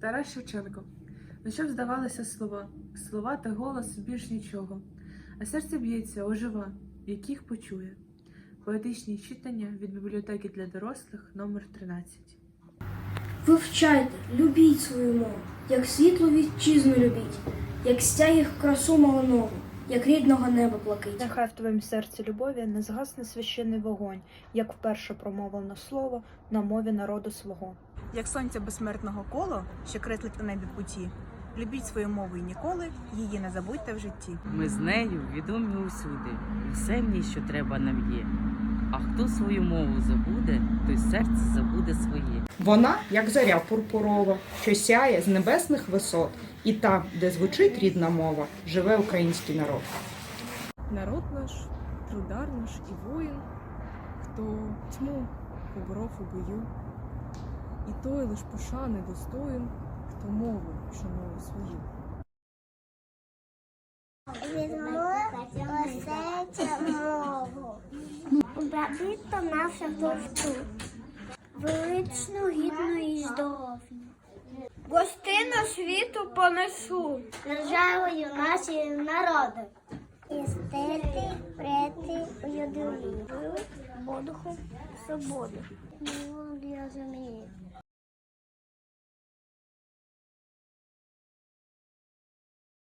Тарас Шевченко. На що б здавалися слова, слова та голос більш нічого, а серце б'ється, ожива, яких почує. Поетичні читання від бібліотеки для дорослих номер 13. Вивчайте, любіть свою мову, як світло вітчизну любіть, як стяг красу малинову, як рідного неба плакить. Нехай в твоєму серці любові не згасне священний вогонь, як вперше промовлене слово на мові народу свого. Як сонця безсмертного коло, що креслить у небі путі. Любіть свою мову і ніколи її не забудьте в житті. Ми з нею відомі усюди, і все в ній, що треба нам є. А хто свою мову забуде, той серце забуде своє. Вона, як зоря пурпурова, що сяє з небесних висот, і там, де звучить рідна мова, живе український народ. Народ наш, трудар наш і воїн, хто тьму поборов у бою, і той лиш пошани достоїн, хто мову шанує свою. Убравіть нашу товсту, величну, гідну і здоровну. Гостину світу понесу, державою наші народи. І стети, прети, уюдові, подуху, свободу. Ну, я розумію.